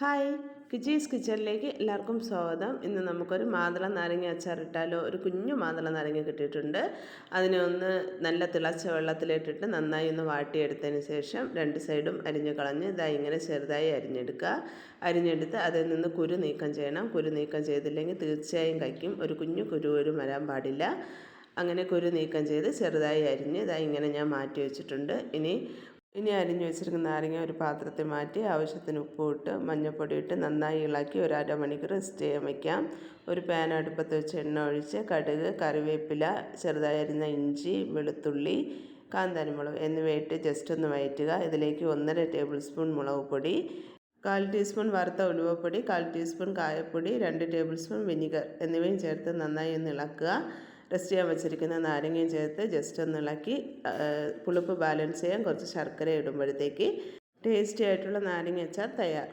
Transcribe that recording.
Hi. കിച്ചീസ് കിച്ചണിലേക്ക് എല്ലാവർക്കും സ്വാഗതം. ഇന്ന് നമുക്കൊരു മാതള നാരങ്ങ അച്ചാറിട്ടാലോ ഒരു കുഞ്ഞു മാതള നാരങ്ങ കിട്ടിയിട്ടുണ്ട്. അതിനെ ഒന്ന് നല്ല തിളച്ച വെള്ളത്തിലിട്ടിട്ട് നന്നായി ഒന്ന് വാട്ടിയെടുത്തതിന് ശേഷം രണ്ട് സൈഡും അരിഞ്ഞു കളഞ്ഞ് ഇതായി ഇങ്ങനെ ചെറുതായി അരിഞ്ഞെടുക്കുക. അരിഞ്ഞെടുത്ത് അതിൽ നിന്ന് കുരു നീക്കം ചെയ്യണം. കുരു നീക്കം ചെയ്തില്ലെങ്കിൽ തീർച്ചയായും കഴിക്കും. ഒരു കുഞ്ഞു കുരു ഒരു വരാൻ പാടില്ല. അങ്ങനെ കുരു നീക്കം ചെയ്ത് ചെറുതായി അരിഞ്ഞ് ഇതായി ഇങ്ങനെ ഞാൻ മാറ്റി വെച്ചിട്ടുണ്ട്. ഇനി ഇനി അരിഞ്ഞു വെച്ചിരിക്കുന്ന നാരങ്ങ ഒരു പാത്രത്തിൽ മാറ്റി ആവശ്യത്തിന് ഉപ്പ് ഇട്ട് മഞ്ഞൾപ്പൊടി ഇട്ട് നന്നായി ഇളക്കി ഒരു അരമണിക്കൂർ റെസ്റ്റ് ചെയ്യാൻ വയ്ക്കാം ഒരു പാൻ അടുപ്പത്ത് വെച്ച് എണ്ണ ഒഴിച്ച് കടുക് കറിവേപ്പില ചെറുതായി അരിഞ്ഞ ഇഞ്ചി വെളുത്തുള്ളി കാന്താരിമുളക് എന്നിവയിട്ട് ജസ്റ്റ് ഒന്ന് വയറ്റുക. ഇതിലേക്ക് ഒന്നര ടേബിൾ സ്പൂൺ മുളക് പൊടി കാൽ ടീസ്പൂൺ വറുത്ത ഉലുവപ്പൊടി കാൽ ടീസ്പൂൺ കായപ്പൊടി രണ്ട് ടേബിൾ സ്പൂൺ വിനിഗർ എന്നിവയും ചേർത്ത് നന്നായി ഒന്ന് ഇളക്കുക. റെസ്റ്റ് ചെയ്യാൻ വെച്ചിരിക്കുന്ന നാരങ്ങയും ചേർത്ത് ജസ്റ്റ് ഒന്ന് ഇളക്കി പുളിപ്പ് ബാലൻസ് ചെയ്യാൻ കുറച്ച് ശർക്കര ഇടുമ്പോഴത്തേക്ക് ടേസ്റ്റി ആയിട്ടുള്ള നാരങ്ങ അച്ചാർ തയ്യാർ